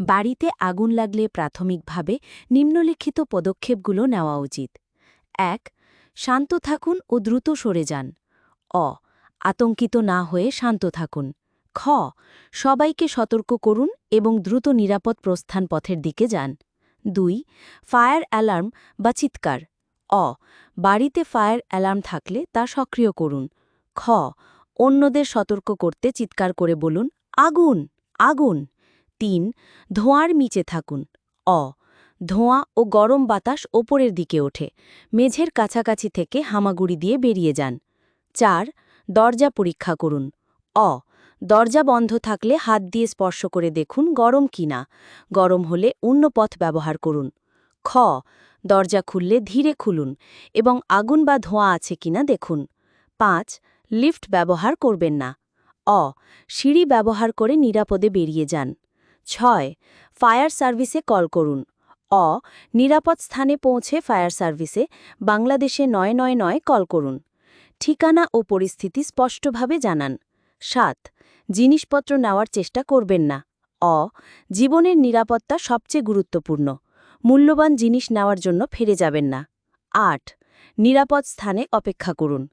বাড়িতে আগুন লাগলে প্রাথমিকভাবে নিম্নলিখিত পদক্ষেপগুলো নেওয়া উচিত। এক, শান্ত থাকুন ও দ্রুত সরে যান। অ, আতঙ্কিত না হয়ে শান্ত থাকুন। খ, সবাইকে সতর্ক করুন এবং দ্রুত নিরাপদ প্রস্থান পথের দিকে যান। দুই, ফায়ার অ্যালার্ম বা চিৎকার। অ, বাড়িতে ফায়ার অ্যালার্ম থাকলে তা সক্রিয় করুন। খ, অন্যদের সতর্ক করতে চিৎকার করে বলুন, আগুন আগুন। তিন, ধোঁয়ার নিচে থাকুন। অ, ধোঁয়া ও গরম বাতাস ওপরের দিকে ওঠে। মেঝের কাছাকাছি থেকে হামাগুড়ি দিয়ে বেরিয়ে যান। চার, দরজা পরীক্ষা করুন। অ, দরজা বন্ধ থাকলে হাত দিয়ে স্পর্শ করে দেখুন গরম কিনা গরম হলে অন্য পথ ব্যবহার করুন। খ, দরজা খুললে ধীরে খুলুন এবং আগুন বা ধোঁয়া আছে কিনা দেখুন। পাঁচ, লিফট ব্যবহার করবেন না। অ, সিঁড়ি ব্যবহার করে নিরাপদে বেরিয়ে যান। ছয়, ফায়ার সার্ভিসে কল করুন। অ, নিরাপদ স্থানে পৌঁছে ফায়ার সার্ভিসে বাংলাদেশে নয় নয় নয় কল করুন। ঠিকানা ও পরিস্থিতি স্পষ্টভাবে জানান। সাত, জিনিসপত্র নেওয়ার চেষ্টা করবেন না। অ, জীবনের নিরাপত্তা সবচেয়ে গুরুত্বপূর্ণ। মূল্যবান জিনিস নেওয়ার জন্য ফিরে যাবেন না। আট, নিরাপদ স্থানে অপেক্ষা করুন।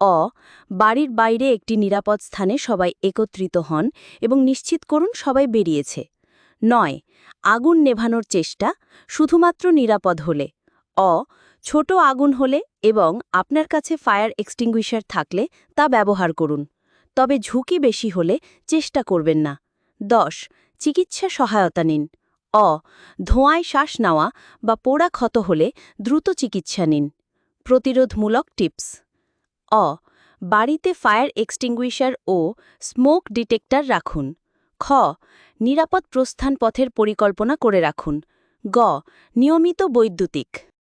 অ, বাড়ির বাইরে একটি নিরাপদ স্থানে সবাই একত্রিত হন এবং নিশ্চিত করুন সবাই বেরিয়েছে। নয়, আগুন নেভানোর চেষ্টা শুধুমাত্র নিরাপদ হলে। অ, ছোট আগুন হলে এবং আপনার কাছে ফায়ার এক্সটিংগুইশার থাকলে তা ব্যবহার করুন, তবে ঝুঁকি বেশি হলে চেষ্টা করবেন না। দশ, চিকিৎসা সহায়তা নিন। অ, ধোঁয়ায় শ্বাস নেওয়া বা পোড়া ক্ষত হলে দ্রুত চিকিৎসা নিন। প্রতিরোধমূলক টিপস। অ, বাড়িতে ফায়ার এক্সটিংগুইশার ও স্মোক ডিটেক্টর রাখুন। খ নিরাপদ প্রস্থান পথের পরিকল্পনা করে রাখুন। গ নিয়মিত বৈদ্যুতিক